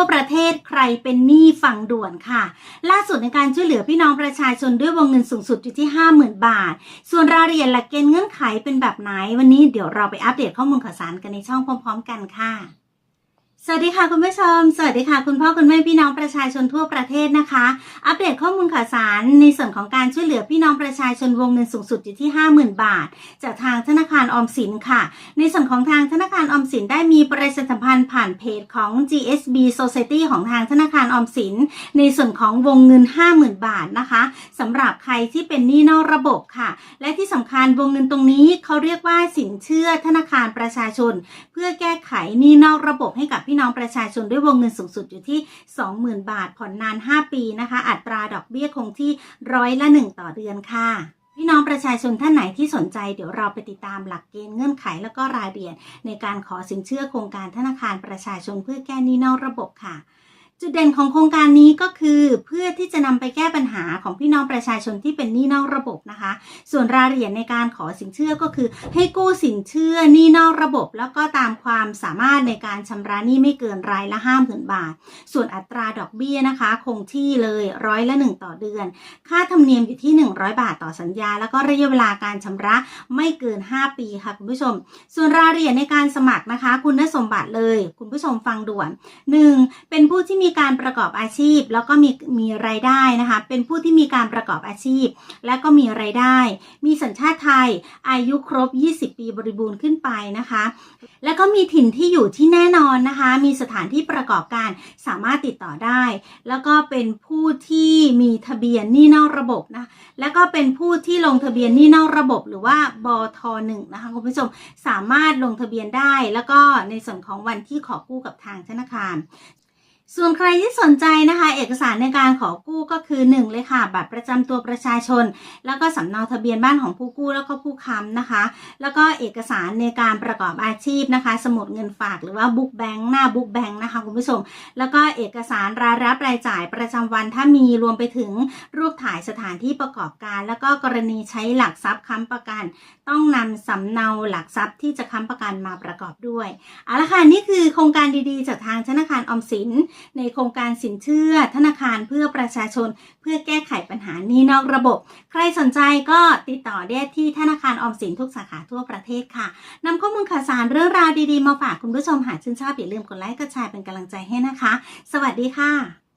วประเทศใครเป็นหนี้ฝั่งด่วนค่ะ ล่าสุดในการช่วยเหลือพี่น้องประชาชนด้วยวงเงินสูงสุดอยู่ที่ 50,000 บาท ส่วนรายละเอียดหลักเกณฑ์เงื่อนไขเป็นแบบไหน วันนี้เดี๋ยวเราไปอัปเดตข้อมูลข่าวสารกันในช่องพร้อม ๆ กันค่ะ สวัสดีค่ะคุณผู้ชม สวัสดีค่ะ คุณพ่อคุณแม่พี่น้องประชาชนทั่วประเทศนะคะ อัปเดตข้อมูลข่าวสารในส่วนของการช่วยเหลือพี่น้องประชาชนวงเงินสูงสุดอยู่ที่ 50,000 บาท จากทางธนาคารออมสินค่ะ ในส่วนของทางธนาคารออมสินได้มีประชาสัมพันธ์ผ่านเพจของ GSB Society ของทางธนาคารออมสิน ในส่วนของวงเงิน 50,000 บาทนะคะสำหรับใครที่เป็นหนี้นอกระบบค่ะ และที่สำคัญวงเงินตรงนี้เขาเรียกว่าสินเชื่อธนาคารประชาชน เพื่อแก้ไขหนี้นอกระบบให้กับพี่น้องประชาชนด้วยวงเงินสูงสุดอยู่ที่ 20,000 บาท ผ่อนนาน 5 ปีนะคะ อัตราดอกเบี้ยคงที่ร้อยละ 1 ต่อเดือนค่ะพี่น้องประชาชนท่านไหนที่สนใจเดี๋ยวเราไปติดตามหลักเกณฑ์เงื่อนไขแล้วก็รายละเอียด ในการขอสินเชื่อโครงการธนาคารประชาชนเพื่อแก้หนี้นอกระบบค่ะ จุดเด่นของโครงการนี้ก็คือเพื่อที่จะนำไปแก้ปัญหาของพี่น้องประชาชนที่เป็นหนี้นอกระบบนะคะ ส่วนรายละเอียดในการขอสินเชื่อก็คือ ให้กู้สินเชื่อหนี้นอกระบบ แล้วก็ตามความสามารถในการชำระหนี้ไม่เกินรายละห้าหมื่นบาท ส่วนอัตราดอกเบี้ยนะคะ คงที่เลยร้อยละหนึ่งต่อเดือน ค่าธรรมเนียมอยู่ที่ 100 บาทต่อสัญญา แล้วก็ระยะเวลาการชำระไม่เกิน 5 ปีค่ะคุณผู้ชม ส่วนรายละเอียดในการสมัครนะคะ คุณสมบัติเลย คุณผู้ชมฟังด่วน 1. เป็นผู้ที่มีการประกอบอาชีพ แล้วก็มีมีรายได้นะคะ เป็นผู้ที่มีการประกอบอาชีพ และก็มีรายได้ มีสัญชาติไทย อายุครบ 20 ปีบริบูรณ์ขึ้นไปนะคะ แล้วก็มีถิ่นที่อยู่ที่แน่นอนนะคะ มีสถานที่ประกอบการสามารถติดต่อได้ แล้วก็เป็นผู้ที่มีทะเบียนหนี้นอกระบบนะแล้วก็เป็นผู้ที่ลงทะเบียนหนี้นอกระบบ หรือว่าบทหนึ่งนะคะคุณผู้ชมสามารถลงทะเบียนได้ แล้วก็ในส่วนของวันที่ขอกู้กับทางธนาคาร ส่วนใครที่สนใจนะคะ เอกสารในการขอกู้ก็คือ 1 เลยค่ะบัตรประจำตัวประชาชน แล้วก็สำเนาทะเบียนบ้านของผู้กู้แล้วก็ผู้ค้ำนะคะ แล้วก็เอกสารในการประกอบอาชีพนะคะ สมุดเงินฝากหรือว่าบุ๊กแบงค์หน้าบุ๊กแบงค์นะคะคุณผู้ชม แล้วก็เอกสารรายรับรายจ่ายประจำวันถ้ามีรวมไปถึงรูปถ่ายสถานที่ประกอบการ แล้วก็กรณีใช้หลักทรัพย์ค้ำประกัน ต้องนำสำเนาหลักทรัพย์ที่จะค้ำประกันมาประกอบด้วยเอาละค่ะนี่คือโครงการดีๆจากทางธนาคารออมสินในโครงการสินเชื่อธนาคารเพื่อประชาชน เพื่อแก้ไขปัญหานี้นอกระบบ ใครสนใจก็ติดต่อได้ที่ธนาคารออมสินทุกสาขาทั่วประเทศค่ะนำข้อมูลข่าวสารเรื่องราวดีๆมาฝากคุณผู้ชมหากชื่นชอบอย่าลืมกดไลค์กดแชร์เป็นกำลังใจให้นะคะ สวัสดีค่ะ